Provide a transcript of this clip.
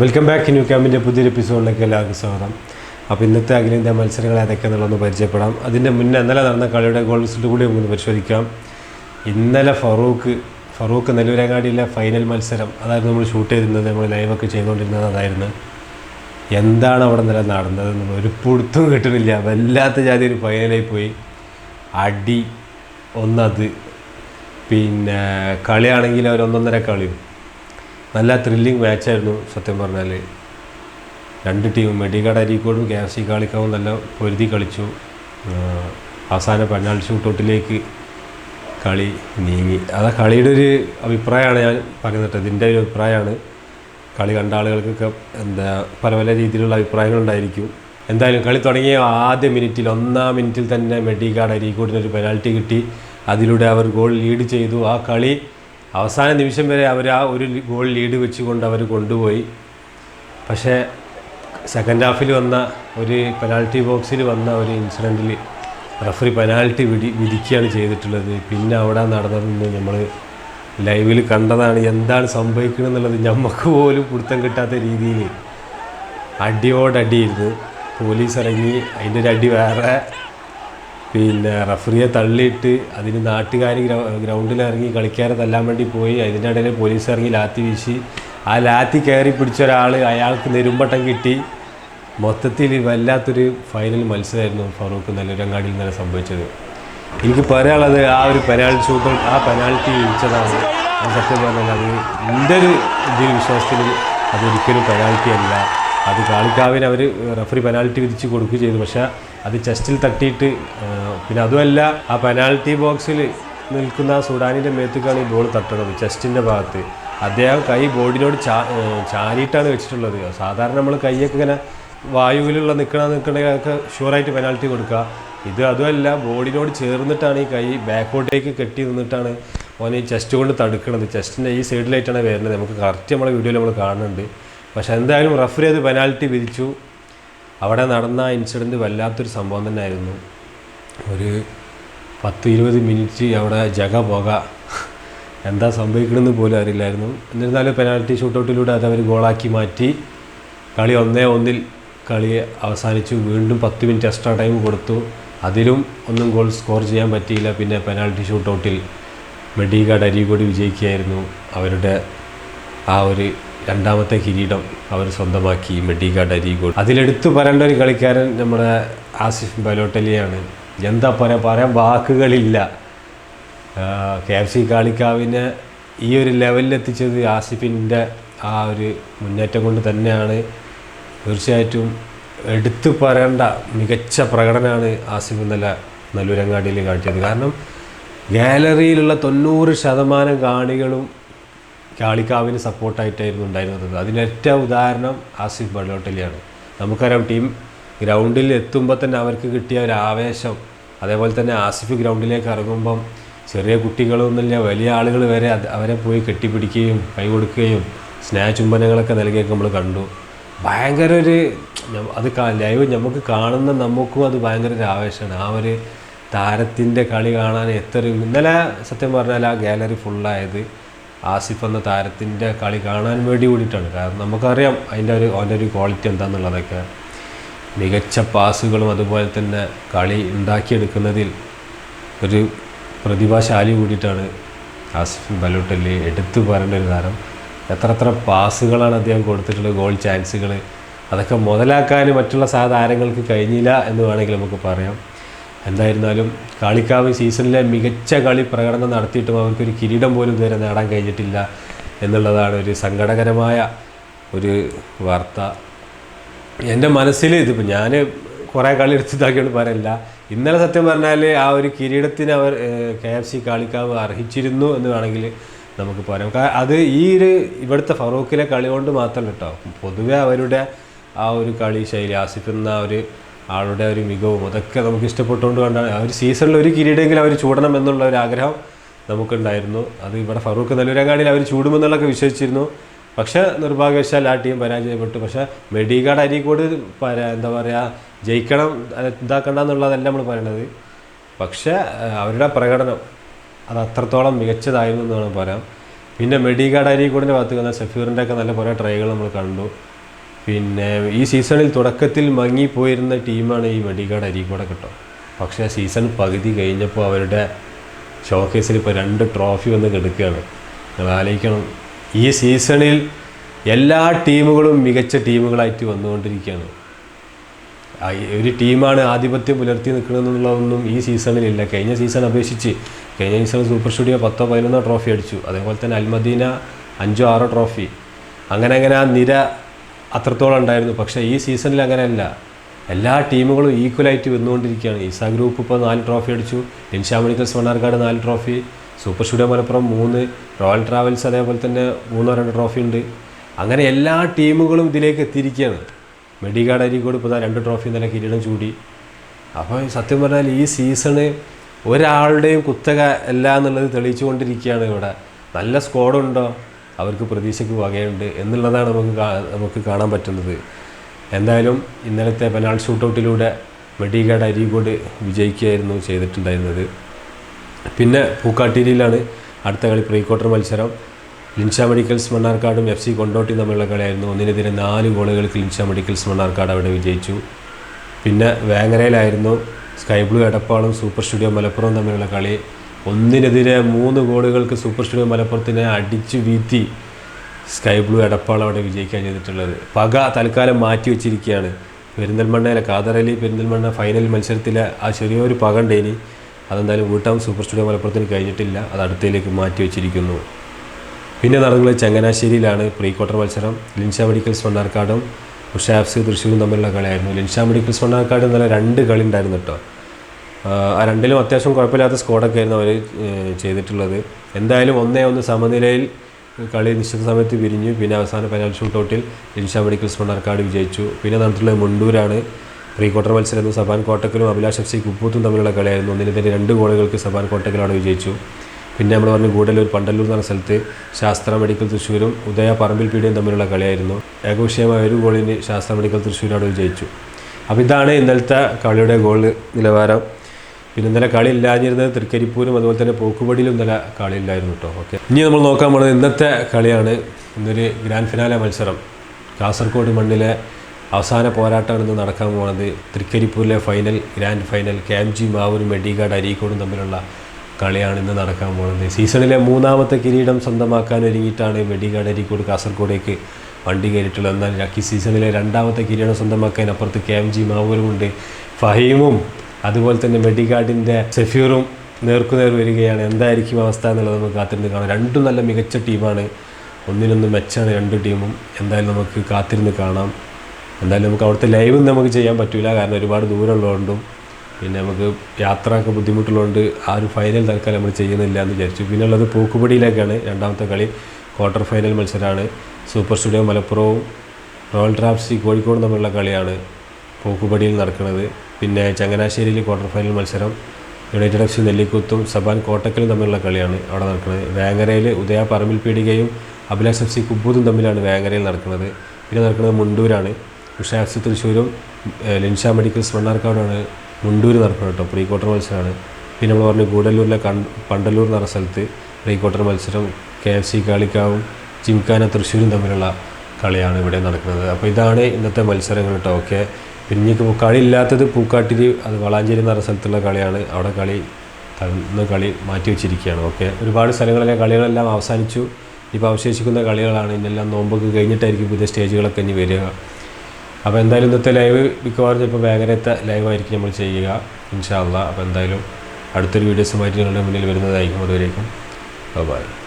Welcome back new ക്യാമ്പിന്റെ പുതിയൊരു എപ്പിസോഡിലേക്ക് എല്ലാവർക്കും സ്വാഗതം. അപ്പോൾ ഇന്നത്തെ അഖിലേന്ത്യാ മത്സരങ്ങൾ ഏതൊക്കെയാണെന്നുള്ളതൊന്ന് പരിചയപ്പെടാം. അതിന്റെ മുന്നേ ഇന്നലെ നടന്ന കളിയുടെ ഗോൾ റിസൾട്ട് കൂടി നമുക്കൊന്ന് പരിശോധിക്കാം. ഇന്നലെ ഫറൂഖ് ഫറൂഖ് നെല്ലൂരങ്ങാടിയിലെ ഫൈനൽ മത്സരം അതായിരുന്നു നമ്മൾ ഷൂട്ട് ചെയ്തിരുന്നത് നമ്മൾ ലൈവൊക്കെ ചെയ്തുകൊണ്ടിരുന്നത് അതായിരുന്നു. എന്താണ് അവിടെ നില നടന്നതെന്ന് ഒരു പുടുത്തും കിട്ടുന്നില്ല. വല്ലാത്ത ജാതി ഒരു ഫൈനലായി പോയി. അടി ഒന്നത് പിന്നെ കളിയാണെങ്കിൽ അവർ ഒന്നൊന്നര കളിയും. നല്ല ത്രില്ലിങ് മാച്ചായിരുന്നു സത്യം പറഞ്ഞാൽ രണ്ട് ടീമും മെഡിക്കാട് അരീക്കോടും കെ എഫ് സി കാളിക്കാവും നല്ല പൊരുതി കളിച്ചു. അവസാന പെനാൾട്ടി ഷൂട്ടൗട്ടിലേക്ക് കളി നീങ്ങി. അത് കളിയുടെ ഒരു അഭിപ്രായമാണ് ഞാൻ പറയുന്നത് ഇതിന്റെ ഒരു അഭിപ്രായമാണ്. കളി കണ്ട ആളുകൾക്കൊക്കെ എന്താ പല പല രീതിയിലുള്ള അഭിപ്രായങ്ങളുണ്ടായിരിക്കും എന്തായാലും കളി തുടങ്ങിയ ആദ്യ മിനിറ്റിൽ ഒന്നാം മിനിറ്റിൽ തന്നെ മെഡിക്കാട് അരീക്കോടിന് ഒരു പെനാൽറ്റി കിട്ടി. അതിലൂടെ അവർ ഗോൾ ലീഡ് ചെയ്തു. ആ കളി അവസാന നിമിഷം വരെ അവർ ആ ഒരു ഗോൾ ലീഡ് വെച്ചുകൊണ്ട് അവർ കൊണ്ടുപോയി. പക്ഷേ സെക്കൻഡ് ഹാഫിൽ വന്ന ഒരു പെനാൽറ്റി ബോക്സിൽ വന്ന ഒരു ഇൻസിഡന്റിൽ റഫറി പെനാൽറ്റി വിധി വിധിക്കുകയാണ് ചെയ്തിട്ടുള്ളത്. പിന്നെ അവിടെ നടന്നതെന്ന് നമ്മൾ ലൈവിൽ കണ്ടതാണ് എന്താണ് സംഭവിക്കുന്നത് എന്നുള്ളത് നമുക്ക് പോലും പിടുത്തം കിട്ടാത്ത രീതിയിൽ അടിയോടടിയിരുന്നു പോലീസ് ഇറങ്ങി അതിന്റെ ഒരു അടി വേറെ പിന്നെ റഫറിയെ തള്ളിയിട്ട് അതിന് നാട്ടുകാർ ഗ്രൗണ്ടിൽ ഇറങ്ങി കളിക്കാരെ തല്ലാൻ വേണ്ടി പോയി. അതിന്റെ ഇടയിൽ പോലീസ് ഇറങ്ങി ലാത്തി വീശി. ആ ലാത്തി കയറി പിടിച്ച ഒരാൾ അയാൾക്ക് നെരുമ്പട്ടം കിട്ടി. മൊത്തത്തിൽ വല്ലാത്തൊരു ഫൈനൽ മത്സരമായിരുന്നു ഫറൂഖ് നെല്ലൂരങ്ങാടിയിൽ നിന്ന് സംഭവിച്ചത്. എനിക്ക് പറയാനുള്ളത് ആ ഒരു പെനാൾട്ടി ഷൂട്ട് ആ പെനാൾട്ടി വിളിച്ചതാണ് സത്യം പറഞ്ഞാൽ അത് എന്റെ ഒരു ഇതിൽ വിശ്വാസത്തിൽ അതൊരിക്കലും പെനാൾട്ടി അല്ല. അത് കാളിക്കാവിന് അവർ റഫറി പെനാൽറ്റി വിധിച്ച് കൊടുക്കുകയും ചെയ്തു. പക്ഷേ അത് ചെസ്റ്റിൽ തട്ടിയിട്ട് പിന്നെ അതുമല്ല ആ പെനാൽറ്റി ബോക്സിൽ നിൽക്കുന്ന ആ സുഡാനിന്റെ മേത്തേക്കാണ് ഈ ബോൾ തട്ടണത് ചെസ്റ്റിന്റെ ഭാഗത്ത്. അദ്ദേഹം കൈ ബോർഡിനോട് ചാ ചാരിയിട്ടാണ് വെച്ചിട്ടുള്ളത്. സാധാരണ നമ്മൾ കൈയൊക്കെ ഇങ്ങനെ വായുവിലുള്ള നിൽക്കണ നിൽക്കണൊക്കെ ഷുവറായിട്ട് പെനാൽറ്റി കൊടുക്കുക. ഇത് അതുമല്ല ബോഡിനോട് ചേർന്നിട്ടാണ് ഈ കൈ ബാക്കോട്ടേക്ക് കെട്ടി നിന്നിട്ടാണ് ഓൻ ഈ ചെസ്റ്റ് കൊണ്ട് തടുക്കണത്. ചെസ്റ്റിന്റെ ഈ സൈഡിലായിട്ടാണ് വരുന്നത്. നമുക്ക് കറക്റ്റ് നമ്മളെ വീഡിയോയിൽ നമ്മൾ കാണുന്നുണ്ട്. പക്ഷേ എന്തായാലും റഫറി അത് പെനാൽറ്റി വിധിച്ചു. അവിടെ നടന്ന ഇൻസിഡന്റ് വല്ലാത്തൊരു സംഭവം തന്നെയായിരുന്നു. ഒരു പത്ത് ഇരുപത് മിനിറ്റ് അവിടെ ജഗ പോക. എന്താ സംഭവിക്കണമെന്ന് പോലും അറിയില്ലായിരുന്നു. എന്നിരുന്നാലും പെനാൽറ്റി ഷൂട്ടൗട്ടിലൂടെ അത് അവർ ഗോളാക്കി മാറ്റി. കളി ഒന്നേ ഒന്നിൽ കളി അവസാനിച്ചു. വീണ്ടും പത്ത് മിനിറ്റ് എക്സ്ട്രാ ടൈം കൊടുത്തു. അതിലും ഒന്നും ഗോൾ സ്കോർ ചെയ്യാൻ പറ്റിയില്ല. പിന്നെ പെനാൽറ്റി ഷൂട്ടൗട്ടിൽ മെഡിഗാഡ് അരീകോട് വിജയിക്കുകയായിരുന്നു. അവരുടെ ആ ഒരു രണ്ടാമത്തെ കിരീടം അവർ സ്വന്തമാക്കി. മെഡിഗാഡ് അരീകോട് അതിലെടുത്തു പറയേണ്ട ഒരു കളിക്കാരൻ നമ്മുടെ ആസിഫ് ബലോട്ടലിയാണ്. എന്താ പറയാ പറയാൻ വാക്കുകളില്ല. കെ എഫ് സി കാളിക്കാവിനെ ഈ ഒരു ലെവലിൽ ലെവലിലെത്തിച്ചത് ആസിഫിന്റെ ആ ഒരു മുന്നേറ്റം കൊണ്ട് തന്നെയാണ്. തീർച്ചയായിട്ടും എടുത്തു പറയേണ്ട മികച്ച പ്രകടനമാണ് ആസിഫ് ഇന്നലെ നല്ലൂരങ്ങാടിയിൽ കാട്ടിയത് കാരണം ഗാലറിയിലുള്ള തൊണ്ണൂറ് ശതമാനം കാണികളും കാളിക്കാവിന് സപ്പോർട്ടായിട്ടായിരുന്നു ഉണ്ടായിരുന്നത്. അതിനൊറ്റ ഉദാഹരണം ആസിഫ് ബലോട്ടലിയാണ്. നമുക്കറിയാം ടീം ഗ്രൗണ്ടിൽ എത്തുമ്പോൾ തന്നെ അവർക്ക് കിട്ടിയ ഒരു ആവേശം. അതേപോലെ തന്നെ ആസിഫ് ഗ്രൗണ്ടിലേക്ക് ഇറങ്ങുമ്പം ചെറിയ കുട്ടികളൊന്നുമില്ല വലിയ ആളുകൾ വരെ അവരെ പോയി കെട്ടിപ്പിടിക്കുകയും കൈ കൊടുക്കുകയും സ്നേഹചുംബനങ്ങളൊക്കെ നൽകിയൊക്കെ നമ്മൾ കണ്ടു. ഭയങ്കര ഒരു അത് ലൈവ് നമുക്ക് കാണുന്ന നമുക്കും അത് ഭയങ്കര ഒരു ആവേശമാണ്. ആ ഒരു താരത്തിന്റെ കളി കാണാൻ എത്ര ഇന്നലെ സത്യം പറഞ്ഞാൽ ആ ഗാലറി ഫുള്ളായത് ആസിഫ് എന്ന താരത്തിന്റെ കളി കാണാൻ വേണ്ടി കൂടിയിട്ടാണ്. കാരണം നമുക്കറിയാം അതിന്റെ ഒരു അവന്റെ ഒരു ക്വാളിറ്റി എന്താണെന്നുള്ളതൊക്കെ മികച്ച പാസുകളും അതുപോലെ തന്നെ കളി ഉണ്ടാക്കിയെടുക്കുന്നതിൽ ഒരു പ്രതിഭാശാലി കൂടിയിട്ടാണ് ആസിഫ് ബലോട്ടല്ലി എടുത്തു പറയേണ്ട ഒരു താരം. എത്ര എത്ര പാസുകളാണ് അദ്ദേഹം കൊടുത്തിട്ടുള്ളത് ഗോൾ ചാൻസുകൾ അതൊക്കെ മുതലാക്കാൻ മറ്റുള്ള സാധാരണങ്ങൾക്ക് കഴിഞ്ഞില്ല എന്ന് വേണമെങ്കിൽ നമുക്ക് പറയാം. എന്തായിരുന്നാലും കാളിക്കാവ് സീസണിലെ മികച്ച കളി പ്രകടനം നടത്തിയിട്ടും അവർക്കൊരു കിരീടം പോലും ഇതുവരെ നേടാൻ കഴിഞ്ഞിട്ടില്ല എന്നുള്ളതാണ് ഒരു സങ്കടകരമായ ഒരു വാർത്ത. എന്റെ മനസ്സിൽ ഇതിപ്പോൾ ഞാൻ കുറേ കളി എടുത്തിട്ടാക്കിയോണ്ട് പറയില്ല. ഇന്നലെ സത്യം പറഞ്ഞാൽ ആ ഒരു കിരീടത്തിന് അവർ കെ എഫ് സി കാളിക്കാവ് അർഹിച്ചിരുന്നു എന്ന് വേണമെങ്കിൽ നമുക്ക് പറയാം. അത് ഈ ഒരു ഇവിടുത്തെ ഫറൂഖിലെ കളി കൊണ്ട് മാത്രമല്ല കേട്ടോ പൊതുവെ അവരുടെ ആ ഒരു കളി ശൈലി ആസിഫ് എന്ന ഒരു ആളുടെ ഒരു മികവും അതൊക്കെ നമുക്ക് ഇഷ്ടപ്പെട്ടുകൊണ്ട് കണ്ടാണ് ആ ഒരു സീസണിൽ ഒരു കിരീടമെങ്കിലും അവർ ചൂടണം എന്നുള്ള ഒരു ആഗ്രഹം നമുക്കുണ്ടായിരുന്നു. അത് ഇവിടെ ഫറൂഖ് നെല്ലൂരങ്ങാടിയിൽ അവർ ചൂടുമെന്നുള്ളതൊക്കെ വിശ്വസിച്ചിരുന്നു. പക്ഷേ നിർഭാഗ്യവശാൽ ആ ടീം പരാജയപ്പെട്ടു. പക്ഷേ മെഡിഗാഡ് അരീക്കോട് പരാ എന്താ പറയുക ജയിക്കണം ഇതാക്കണ്ട എന്നുള്ളതല്ല നമ്മൾ പറയണത്. പക്ഷേ അവരുടെ പ്രകടനം അത് അത്രത്തോളം മികച്ചതായിരുന്നു എന്ന് വേണം പറയാം. പിന്നെ മെഡിഗാഡ് അരീക്കോടിന്റെ ഭാഗത്ത് കണ്ട സഫീറിന്റെ ഒക്കെ നല്ല കുറേ ട്രൈകൾ നമ്മൾ കണ്ടു. പിന്നെ ഈ സീസണിൽ തുടക്കത്തിൽ മങ്ങിപ്പോയിരുന്ന ടീമാണ് ഈ വെടികാട് അരീക്കോടെ കേട്ടോ. പക്ഷേ സീസൺ പകുതി കഴിഞ്ഞപ്പോൾ അവരുടെ ഷോക്കേസിൽ ഇപ്പോൾ രണ്ട് ട്രോഫി വന്ന് കിടക്കുകയാണ്. നിങ്ങൾ ആലോചിക്കണം. ഈ സീസണിൽ എല്ലാ ടീമുകളും മികച്ച ടീമുകളായിട്ട് വന്നുകൊണ്ടിരിക്കുകയാണ്. ഒരു ടീമാണ് ആധിപത്യം പുലർത്തി നിൽക്കണമെന്നുള്ളതൊന്നും ഈ സീസണിലില്ല. കഴിഞ്ഞ സീസൺ അപേക്ഷിച്ച് കഴിഞ്ഞ സീസൺ സൂപ്പർ സ്റ്റുഡിയോ പത്തോ പതിനൊന്നോ ട്രോഫി അടിച്ചു. അതേപോലെ തന്നെ അൽമദീന അഞ്ചോ ആറോ ട്രോഫി. അങ്ങനെ അങ്ങനെ ആ നിര അത്രത്തോളം ഉണ്ടായിരുന്നു. പക്ഷേ ഈ സീസണിൽ അങ്ങനെയല്ല. എല്ലാ ടീമുകളും ഈക്വലായിട്ട് വന്നുകൊണ്ടിരിക്കുകയാണ്. ഈസ ഗ്രൂപ്പ് ഇപ്പോൾ നാല് ട്രോഫി അടിച്ചു. ലിൻഷാ മെഡിക്കൽസ് മണ്ണാർക്കാട് നാല് ട്രോഫി. സൂപ്പർ സ്റ്റുഡിയോ മലപ്പുറം മൂന്ന്. റോയൽ ട്രാവൽസ് അതേപോലെ തന്നെ മൂന്നോ രണ്ട് ട്രോഫി ഉണ്ട്. അങ്ങനെ എല്ലാ ടീമുകളും ഇതിലേക്ക് എത്തിയിരിക്കുകയാണ്. മെഡിഗാർഡ് അരിക്കോട് ഇപ്പോൾ രണ്ട് ട്രോഫി ഇന്നലെ കിരീടം ചൂടി. അപ്പോൾ സത്യം പറഞ്ഞാൽ ഈ സീസണ് ഒരാളുടെയും കുത്തക അല്ല എന്നുള്ളത് തെളിയിച്ചുകൊണ്ടിരിക്കുകയാണ് ഇവിടെ. നല്ല സ്ക്വാഡുണ്ടോ? അവർക്ക് പ്രതീക്ഷയ്ക്ക് വകയുണ്ട് എന്നുള്ളതാണ് നമുക്ക് നമുക്ക് കാണാൻ പറ്റുന്നത്. എന്തായാലും ഇന്നലത്തെ പെനാൾ ഷൂട്ടൗട്ടിലൂടെ മെഡിഗാർഡ് അരീകോട് വിജയിക്കുകയായിരുന്നു ചെയ്തിട്ടുണ്ടായിരുന്നത്. പിന്നെ പൂക്കാട്ടിരിയിലാണ് അടുത്ത കളി പ്രീ ക്വാർട്ടർ മത്സരം. ലിൻഷ മെഡിക്കൽസ് മണ്ണാർക്കാടും എഫ് സി കൊണ്ടോട്ടി തമ്മിലുള്ള കളിയായിരുന്നു. ഒന്നിനെതിരെ നാല് ഗോളുകൾക്ക് ലിൻഷ മെഡിക്കൽസ് മണ്ണാർക്കാട് അവിടെ വിജയിച്ചു. പിന്നെ വേങ്ങരയിലായിരുന്നു സ്കൈ ബ്ലൂ എടപ്പാളും സൂപ്പർ സ്റ്റുഡിയോ മലപ്പുറവും തമ്മിലുള്ള കളി. ഒന്നിനെതിരെ മൂന്ന് ഗോളുകൾക്ക് സൂപ്പർ സ്റ്റുഡിയോ മലപ്പുറത്തിനെ അടിച്ചു വീഴ്ത്തി സ്കൈ ബ്ലൂ എടപ്പാൾ അവിടെ വിജയിക്കാൻ ചെയ്തിട്ടുള്ളത്. പക തൽക്കാലം മാറ്റി വെച്ചിരിക്കുകയാണ്. പെരിന്തൽമണ്ണയിലെ കാതറലി പെരിന്തൽമണ്ണ ഫൈനൽ മത്സരത്തിലെ ആ ചെറിയൊരു പക ഉണ്ടേനി അതെന്തായാലും വീട്ടാം സൂപ്പർ സ്റ്റുഡിയോ മലപ്പുറത്തിന് കഴിഞ്ഞിട്ടില്ല. അത് അടുത്തയിലേക്ക് മാറ്റി വെച്ചിരിക്കുന്നു. പിന്നെ നടന്നത് ചങ്ങനാശ്ശേരിയിലാണ്. പ്രീ ക്വാർട്ടർ മത്സരം. ലിൻഷ മെഡിക്കൽസ് മണ്ണാർക്കാടും ഉഷാഫ്സ് തൃശ്ശൂരും തമ്മിലുള്ള കളിയായിരുന്നു. ലിൻഷ മെഡിക്കൽസ് മണ്ണാർക്കാട് ഇന്നലെ രണ്ട് കളി ഉണ്ടായിരുന്നു കേട്ടോ. ആ രണ്ടിലും അത്യാവശ്യം കുഴപ്പമില്ലാത്ത സ്കോഡൊക്കെ ആയിരുന്നു അവർ ചെയ്തിട്ടുള്ളത്. എന്തായാലും ഒന്നേ ഒന്ന് സമനിലയിൽ കളി നിശ്ചിത സമയത്ത് പിരിഞ്ഞു. പിന്നെ അവസാന പെനാൽറ്റി ഷൂട്ടൗട്ടിൽ ലിൻഷ മെഡിക്കൽസ് മണ്ണാർക്കാട് വിജയിച്ചു. പിന്നെ നടന്നിട്ടുള്ളത് മുണ്ടൂരാണ്. പ്രീ ക്വാർട്ടർ മത്സരം സബാൻ കോട്ടക്കലും അഭിലാഷ് എഫ് സി കുപ്പൂത്തും തമ്മിലുള്ള കളിയായിരുന്നു. ഒന്നിനെതിരെ രണ്ട് ഗോളുകൾക്ക് സബാൻ കോട്ടക്കലാണ് വിജയിച്ചു. പിന്നെ നമ്മൾ പറഞ്ഞു ഗൂഡല്ലൂർ പണ്ടല്ലൂർ എന്ന് സ്ഥലത്ത് ശാസ്ത്ര മെഡിക്കൽ തൃശ്ശൂരും ഉദയ പറമ്പിൽ പീഡിയും തമ്മിലുള്ള കളിയായിരുന്നു. ഏകപക്ഷീയമായ ഒരു ഗോളിന് ശാസ്ത്ര മെഡിക്കൽ തൃശ്ശൂരാണ് വിജയിച്ചു. അപ്പോൾ ഇതാണ് ഇന്നലത്തെ കളിയുടെ ഗോൾ നിലവാരം. പിന്നെ ഇന്നലെ കളി തൃക്കരിപ്പൂരും അതുപോലെ തന്നെ പോക്കുപടിയിലും ഇന്നലെ കളി ഇല്ലായിരുന്നു കേട്ടോ. ഓക്കെ ഇനി നമ്മൾ നോക്കാൻ പോകുന്നത് ഇന്നത്തെ കളിയാണ്. ഇന്നൊരു ഗ്രാൻഡ് ഫിനാലെ മത്സരം. കാസർഗോഡ് മണ്ണിലെ അവസാന പോരാട്ടമാണ് ഇന്ന് നടക്കാൻ പോകുന്നത് തൃക്കരിപ്പൂരിലെ final grand final K M G മാവൂരും Mediguard അരീക്കോടും തമ്മിലുള്ള കളിയാണ് ഇന്ന് നടക്കാൻ പോകുന്നത്. സീസണിലെ മൂന്നാമത്തെ കിരീടം സ്വന്തമാക്കാൻ ഒരുങ്ങിയിട്ടാണ് മെഡിഗാഡ് അരീക്കോട് കാസർഗോഡേക്ക് വണ്ടി കയറിയിട്ടുള്ളത്. എന്നാൽ ഈ സീസണിലെ രണ്ടാമത്തെ കിരീടം സ്വന്തമാക്കാൻ അപ്പുറത്ത് കെ എം ജി മാവൂരുമുണ്ട്. ഫഹീമും അതുപോലെ തന്നെ മെഡിഗാർഡിന്റെ സെഫ്യൂറും നേർക്കുനേർ വരികയാണ്. എന്തായിരിക്കും അവസ്ഥ എന്നുള്ളത് നമുക്ക് കാത്തിരുന്ന് കാണാം. രണ്ടും നല്ല മികച്ച ടീമാണ്. ഒന്നിനൊന്ന് മെച്ചാണ് രണ്ട് ടീമും. എന്തായാലും നമുക്ക് കാത്തിരുന്ന് കാണാം. എന്തായാലും നമുക്ക് അവിടുത്തെ ലൈവും നമുക്ക് ചെയ്യാൻ പറ്റില്ല കാരണം ഒരുപാട് ദൂരമുള്ളതുകൊണ്ടും പിന്നെ നമുക്ക് യാത്രയൊക്കെ ബുദ്ധിമുട്ടുള്ളതുകൊണ്ട് ആ ഒരു ഫൈനൽ തൽക്കാലം നമ്മൾ ചെയ്യുന്നില്ല എന്ന് വിചാരിച്ചു. പിന്നെ ഉള്ളത് പൂക്കുപടിയിലേക്കാണ് രണ്ടാമത്തെ കളി. ക്വാർട്ടർ ഫൈനൽ മത്സരമാണ്. സൂപ്പർ സ്റ്റുഡിയോ മലപ്പുറവും റോയൽ ട്രാപ്സി കോഴിക്കോടും തമ്മിലുള്ള കളിയാണ്. പൂക്കുപടിയിൽ നടക്കുന്നത്. പിന്നെ ചങ്ങനാശ്ശേരിയിൽ ക്വാർട്ടർ ഫൈനൽ മത്സരം യുണൈറ്റഡ് എഫ് സി നെല്ലിക്കുത്തും സബാൻ കോട്ടക്കലും തമ്മിലുള്ള കളിയാണ് അവിടെ നടക്കുന്നത്. വേങ്ങരയിൽ ഉദയ പറമ്പിൽ പീടികയും അഭിലാഷ് എഫ് സി കുബൂതും തമ്മിലാണ് വേങ്ങരയിൽ നടക്കുന്നത്. പിന്നെ നടക്കുന്നത് മുണ്ടൂരാണ്. ഉഷ എഫ് സി തൃശ്ശൂരും ലിൻഷ മെഡിക്കൽസ് മണ്ണാർക്കാടുമാണ് മുണ്ടൂർ നടക്കുന്നത് കേട്ടോ പ്രീ ക്വാർട്ടർ മത്സരമാണ്. പിന്നെ നമ്മൾ പറഞ്ഞു ഗൂഡല്ലൂരിലെ കൺ പണ്ടല്ലൂർ എന്ന് സ്ഥലത്ത് പ്രീ ക്വാർട്ടർ മത്സരം കെ എഫ് സി കാളിക്കാവും ജിംഖാന തൃശ്ശൂരും തമ്മിലുള്ള കളിയാണ് ഇവിടെ നടക്കുന്നത്. അപ്പോൾ ഇതാണ് ഇന്നത്തെ മത്സരങ്ങൾ കേട്ടോ. ഓക്കെ. പിന്നെ കളി ഇല്ലാത്തത് പൂക്കാട്ടിരി അത് വളാഞ്ചേരി എന്ന് പറഞ്ഞ സ്ഥലത്തുള്ള കളിയാണ്. അവിടെ കളി തന്ന കളി മാറ്റി വെച്ചിരിക്കുകയാണ്. ഓക്കെ. ഒരുപാട് സ്ഥലങ്ങളിലെ കളികളെല്ലാം അവസാനിച്ചു. ഇപ്പോൾ അവശേഷിക്കുന്ന കളികളാണ്. ഇന്നെല്ലാം നോമ്പൊക്കെ കഴിഞ്ഞിട്ടായിരിക്കും പുതിയ സ്റ്റേജുകളൊക്കെ ഇനി വരിക. അപ്പോൾ എന്തായാലും ഇന്നത്തെ ലൈവ് മിക്കവാറും ചിലപ്പോൾ വേഗരത്തെ ലൈവായിരിക്കും നമ്മൾ ചെയ്യുക ഇൻഷാല്ല അപ്പോൾ എന്തായാലും അടുത്തൊരു വീഡിയോസുമായിട്ട് നിങ്ങളുടെ മുന്നിൽ വരുന്നതായിരിക്കും. അതുവരേക്കും. ബൈ.